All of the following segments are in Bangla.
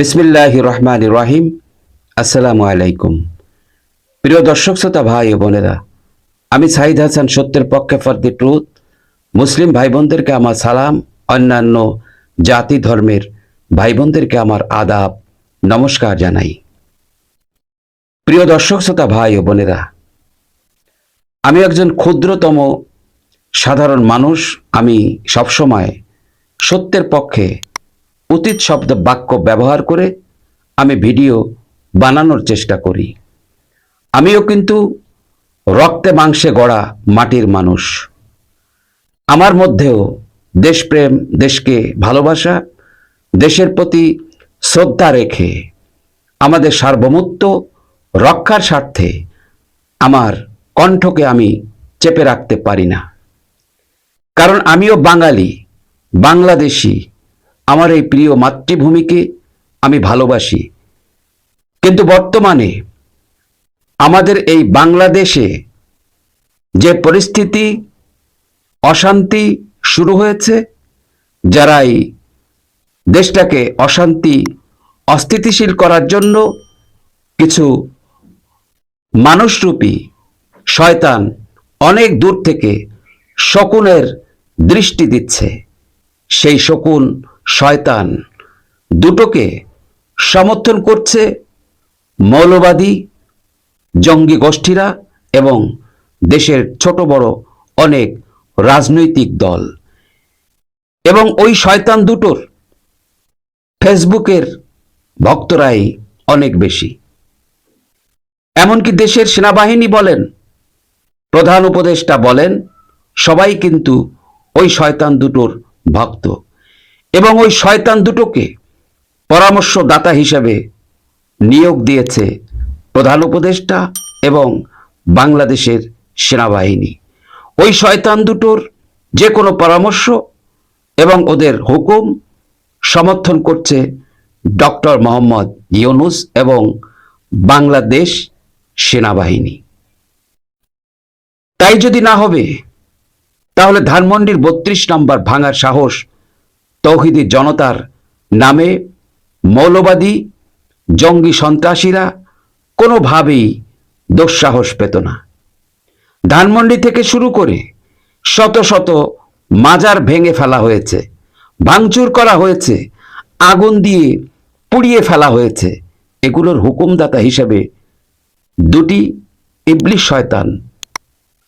বিসমিল্লাহ রহমান রাহিম আসসালামু আলাইকুম প্রিয় দর্শক, শ্রোতা, ভাই ও বোনেরা, আমি সাইদ হাসান, সত্যের পক্ষে ফর দি ট্রুথ। মুসলিম ভাই বোনদেরকে আমার সালাম, অন্যান্য জাতি ধর্মের ভাই বোনদেরকে আমার আদাব, নমস্কার জানাই। প্রিয় দর্শক, শ্রোতা, ভাই ও বোনেরা, আমি একজন ক্ষুদ্রতম সাধারণ মানুষ। আমি সবসময় সত্যের পক্ষে উচিত শব্দ বাক্য ব্যবহার করে আমি ভিডিও বানানোর চেষ্টা করি। আমিও কিন্তু রক্তে মাংসে গড়া মাটির মানুষ। আমার মধ্যেও দেশপ্রেম, দেশকে ভালোবাসা, দেশের প্রতি শ্রদ্ধা রেখে আমাদের সার্বভৌমত্ব রক্ষার স্বার্থে আমার কণ্ঠকে আমি চেপে রাখতে পারি না। কারণ আমিও বাঙালি, বাংলাদেশি আমার এই প্রিয় মাতৃভূমিকে আমি ভালোবাসি। কিন্তু বর্তমানে আমাদের এই বাংলাদেশে যে পরিস্থিতি, অশান্তি শুরু হয়েছে, যারাই দেশটাকে অশান্তি, অস্থিতিশীল করার জন্য কিছু মানুষরূপী শয়তান অনেক দূর থেকে শকুনের দৃষ্টি দিচ্ছে। সেই শকুন শয়তান। দুটোকে সমর্থন করছে মৌলবাদী জঙ্গি গোষ্ঠীরা এবং দেশের ছোট বড় অনেক রাজনৈতিক দল। এবং ওই শয়তান দুটোর ফেসবুকের ভক্তরাই অনেক বেশি। এমনকি দেশের সেনাবাহিনী বলেন, প্রধান উপদেষ্টা বলেন, সবাই কিন্তু ওই শয়তান দুটোর ভক্ত। এবং ওই শয়তান দুটোকে পরামর্শদাতা হিসেবে নিয়োগ দিয়েছে প্রধান উপদেষ্টা এবং বাংলাদেশের সেনাবাহিনী। ওই শয়তান দুটোর যে কোনো পরামর্শ এবং ওদের হুকুম সমর্থন করছে ডক্টর মোহাম্মদ ইউনুস এবং বাংলাদেশ সেনাবাহিনী। তাই যদি না হবে, তাহলে ধানমন্ডির বত্রিশ নম্বর ভাঙার সাহস তৌহিদি জনতার নামে মৌলবাদী জঙ্গি সন্ত্রাসীরা কোনোভাবেই দুঃসাহস পেত না। ধানমন্ডি থেকে শুরু করে শত শত মাজার ভেঙে ফেলা হয়েছে, ভাঙচুর করা হয়েছে, আগুন দিয়ে পুড়িয়ে ফেলা হয়েছে। এগুলোর হুকুমদাতা হিসেবে দুটি ইবলিশ শয়তান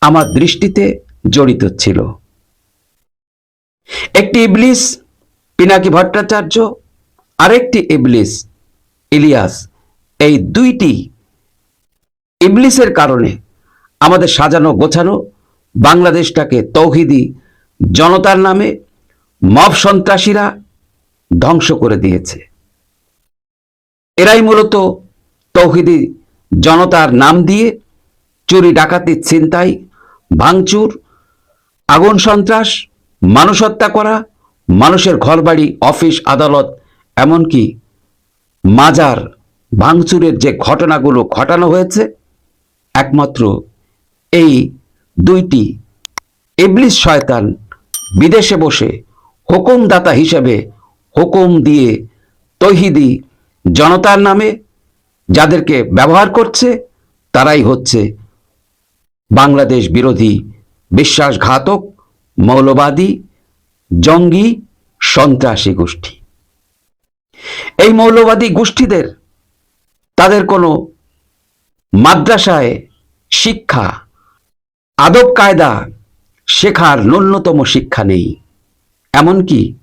আমার দৃষ্টিতে জড়িত ছিল। একটি ইবলিস পিনাকি ভট্টাচার্য, আরেকটি ইবলিস, ইলিয়াস। এই দুইটি ইবলিসের কারণে আমাদের সাজানো, গোছানো বাংলাদেশটাকে তৌহিদি জনতার নামে মব সন্ত্রাসীরা ধ্বংস করে দিয়েছে। এরাই মূলত তৌহিদি জনতার নাম দিয়ে চুরি, ডাকাতি, ছিনতাই, ভাঙচুর, আগুন সন্ত্রাস, মানুষ হত্যা করা মানুষের ঘরবাড়ি, অফিস, আদালত, এমনকি মাজার ভাঙচুরের যে ঘটনাগুলো ঘটানো হয়েছে, একমাত্র এই দুইটি ইবলিস শয়তান বিদেশে বসে হুকুমদাতা হিসেবে হুকুম দিয়ে তহিদি জনতার নামে যাদেরকে ব্যবহার করছে, তারাই হচ্ছে বাংলাদেশ বিরোধী বিশ্বাসঘাতক, মৌলবাদী জঙ্গি সন্ত্রাসী গোষ্ঠী। এই মৌলবাদী গোষ্ঠীদের তাদের কোনো মাদ্রাসায় শিক্ষা, আদব কায়দা শেখার ন্যূনতম শিক্ষা নেই, এমনকি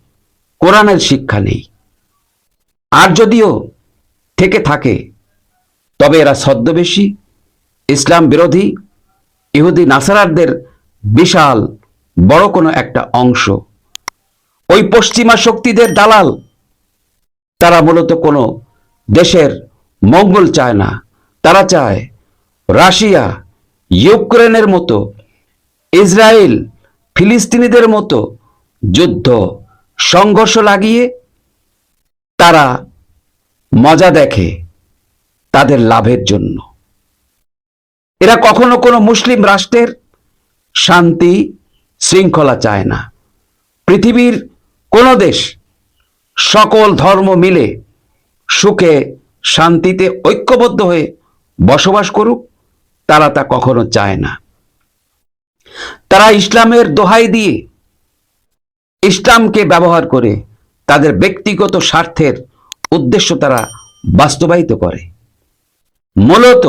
কোরআনের শিক্ষা নেই। আর যদিও থেকে থাকে, তবে এরা ছদ্মবেশী, ইসলাম বিরোধী, ইহুদি, নাসারারদের বিশাল বড় কোনো একটা অংশ ওই পশ্চিমা শক্তিদের দালাল। তারা মূলত কোনো দেশের মঙ্গল চায় না। তারা চায় রাশিয়া, ইউক্রেনের মতো, ইসরায়েল, ফিলিস্তিনিদের মতো যুদ্ধ, সংঘর্ষ লাগিয়ে তারা মজা দেখে তাদের লাভের জন্য। এরা কখনো কোনো মুসলিম রাষ্ট্রের শান্তি, শৃঙ্খলা চায় না। পৃথিবীর কোনো দেশ সকল ধর্ম মিলে সুখে, শান্তিতে, ঐক্যবদ্ধ হয়ে বসবাস করুক, তারা তা কখনো চায় না। তারা ইসলামের দোহাই দিয়ে ইসলামকে ব্যবহার করে তাদের ব্যক্তিগত স্বার্থের উদ্দেশ্য তারা বাস্তবায়িত করে। মূলত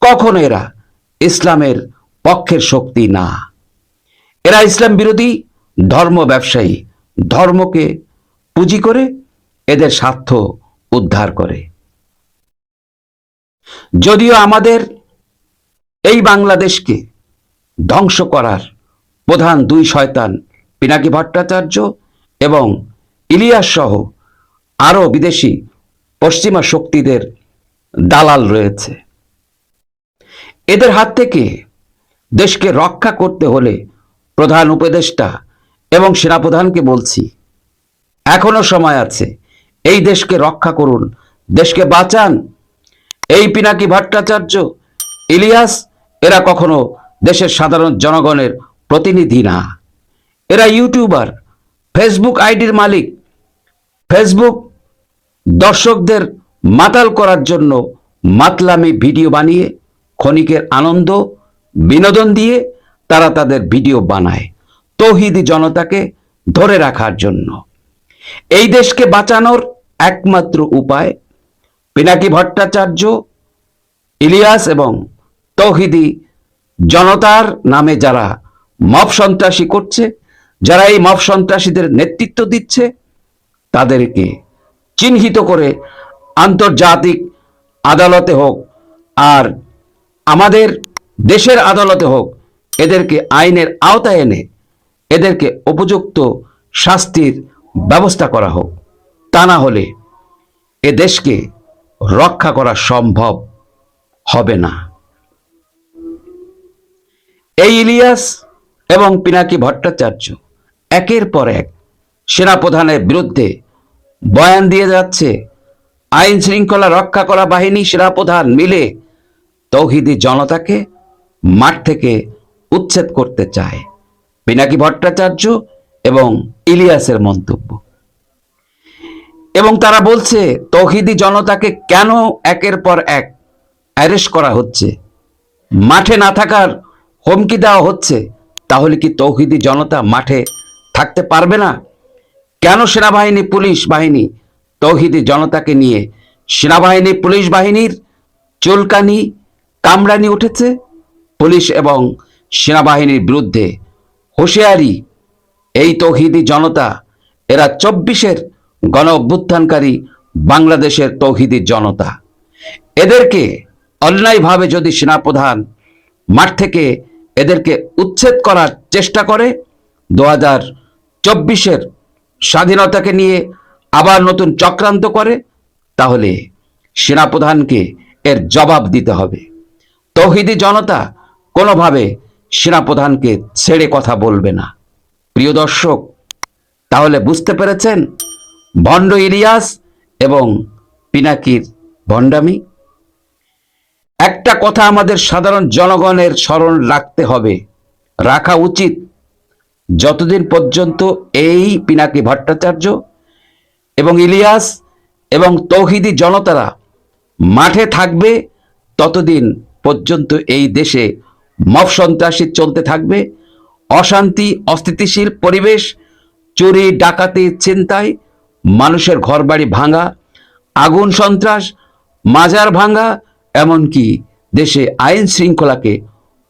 কখনো এরা ইসলামের পক্ষের শক্তি না। এরা ইসলাম বিরোধী ধর্ম ব্যবসায়ী। ধর্মকে পুঁজি করে এদের স্বার্থ উদ্ধার করে। যদিও আমাদের এই বাংলাদেশকে ধ্বংস করার প্রধান দুই শয়তান পিনাকি ভট্টাচার্য এবং ইলিয়াস সহ আরও বিদেশি পশ্চিমা শক্তিদের দালাল রয়েছে। এদের হাত থেকে দেশকে রক্ষা করতে হলে প্রধান উপদেষ্টা এবং সেনাপ্রধানকে বলছি, এখনও সময় আছে, এই দেশকে রক্ষা করুন, দেশকে বাঁচান। এই পিনাকি ভট্টাচার্য, ইলিয়াস, এরা কখনো দেশের সাধারণ জনগণের প্রতিনিধি না। এরা ইউটিউবার, ফেসবুক আইডির মালিক। ফেসবুক দর্শকদের মাতাল করার জন্য মাতলামি ভিডিও বানিয়ে, ক্ষণিকের আনন্দ, বিনোদন দিয়ে তারা তাদের ভিডিও বানায়। তৌহিদি জনতাকে ধরে রাখার জন্য। এই দেশকে বাঁচানোর একমাত্র উপায় পিনাকি ভট্টাচার্য, ইলিয়াস এবং তৌহিদি জনতার নামে যারা মব সন্ত্রাসী করছে, যারা এই মব সন্ত্রাসীদের নেতৃত্ব দিচ্ছে, তাদেরকে চিহ্নিত করে আন্তর্জাতিক আদালতে হোক আর আমাদের দেশের আদালতে হোক এদেরকে আইনের আওতায় এনে এদেরকে উপযুক্ত শাস্তির ব্যবস্থা করা হোক। তা না হলে এ দেশকে রক্ষা করা সম্ভব হবে না। এই ইলিয়াস এবং পিনাকি ভট্টাচার্য একের পর এক সেনাপ্রধানের বিরুদ্ধে বয়ান দিয়ে যাচ্ছে, আইন শৃঙ্খলা রক্ষা করা বাহিনী সেনাপ্রধান মিলে তৌহিদি জনতাকে মাঠ থেকে উচ্ছেদ করতে চায়। পিনাকি ভট্টাচার্য এবং ইলিয়াসের মন্তব্য। এবং তারা বলছে, তৌহিদি জনতাকে কেন একের পর এক অ্যারেস্ট করা হচ্ছে? মাঠে না থাকার হুমকি দেওয়া হচ্ছে, তাহলে কি তৌহিদি জনতা মাঠে থাকতে পারবে না? কেন সেনাবাহিনী, পুলিশ বাহিনী তৌহিদি জনতাকে নিয়ে সেনাবাহিনী, পুলিশ বাহিনীর চুলকানি, কামড়ানি উঠেছে? পুলিশ এবং সেনাবাহিনীর বিরুদ্ধে হুঁশিয়ারি। এই তৌহিদি জনতা, এরা চব্বিশের গণ অভ্যুত্থানকারী বাংলাদেশের তৌহিদি জনতা। এদেরকে অন্যায়ভাবে যদি সেনাপ্রধান মাঠ থেকে এদেরকে উচ্ছেদ করার চেষ্টা করে, দু হাজার চব্বিশের স্বাধীনতাকে নিয়ে আবার নতুন চক্রান্ত করে, তাহলে সেনাপ্রধানকে এর জবাব দিতে হবে। তৌহিদি জনতা কোনোভাবে সেনাপ্রধানকে ছেড়ে কথা বলবে না। প্রিয় দর্শক, তাহলে বুঝতে পেরেছেন? ভণ্ড ইলিয়াস এবং পিনাকির ভণ্ডামি একটা কথা আমাদের সাধারণ জনগণের স্মরণ রাখতে হবে, রাখা উচিত। যতদিন পর্যন্ত এই পিনাকি ভট্টাচার্য এবং ইলিয়াস এবং তৌহিদি জনতারা মাঠে থাকবে, ততদিন পর্যন্ত এই দেশে মব সন্ত্রাসী চলতে থাকবে। অশান্তি, অস্থিতিশীল পরিবেশ, চুরি, ডাকাতি চিন্তায় মানুষের ঘরবাড়ি ভাঙা, আগুন সন্ত্রাস, মাজার ভাঙা, এমনকি দেশে আইন শৃঙ্খলাকে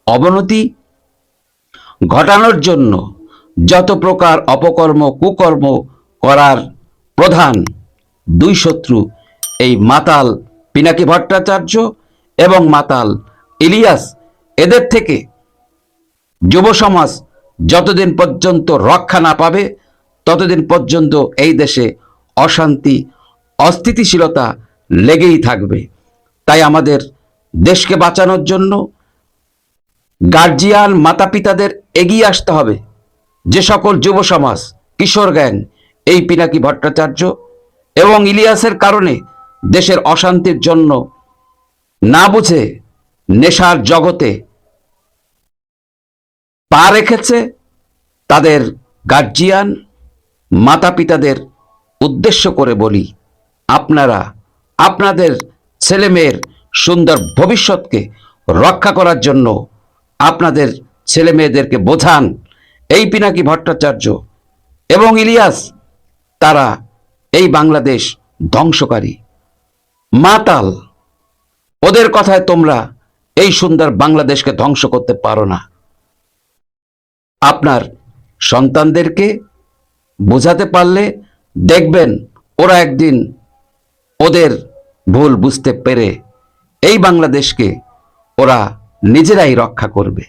অবনতি ঘটানোর জন্য যত প্রকার অপকর্ম, কুকর্ম করার প্রধান দুই শত্রু এই মাতাল পিনাকি ভট্টাচার্য এবং মাতাল ইলিয়াস এদের থেকে যুব সমাজ যতদিন পর্যন্ত রক্ষা না পাবে, ততদিন পর্যন্ত এই দেশে অশান্তি, অস্থিতিশীলতা লেগেই থাকবে। তাই আমাদের দেশকে বাঁচানোর জন্য গার্জিয়ান মাতা পিতাদের এগিয়ে আসতে হবে। যে সকল যুব সমাজ, কিশোর গ্যাং, এই পিনাকি ভট্টাচার্য এবং ইলিয়াসের কারণে দেশের অশান্তির জন্য না বুঝে নেশার জগতে পা রেখেছে তাদের গার্জিয়ান মাতা পিতাদের উদ্দেশ্য করে বলি, আপনারা আপনাদের ছেলেমেয়ের সুন্দর ভবিষ্যৎকে রক্ষা করার জন্য আপনাদের ছেলে মেয়েদেরকে বোঝান। এই পিনাকি ভট্টাচার্য এবং ইলিয়াস, তারা এই বাংলাদেশ ধ্বংসকারী। মাতাল, ওদের কথায় তোমরা এই সুন্দর বাংলাদেশকে ধ্বংস করতে পারো না। আপনার সন্তানদেরকে বোঝাতে পারলে দেখবেন ওরা একদিন ওদের ভুল বুঝতে পেরে এই বাংলাদেশকে ওরা নিজেরাই রক্ষা করবে।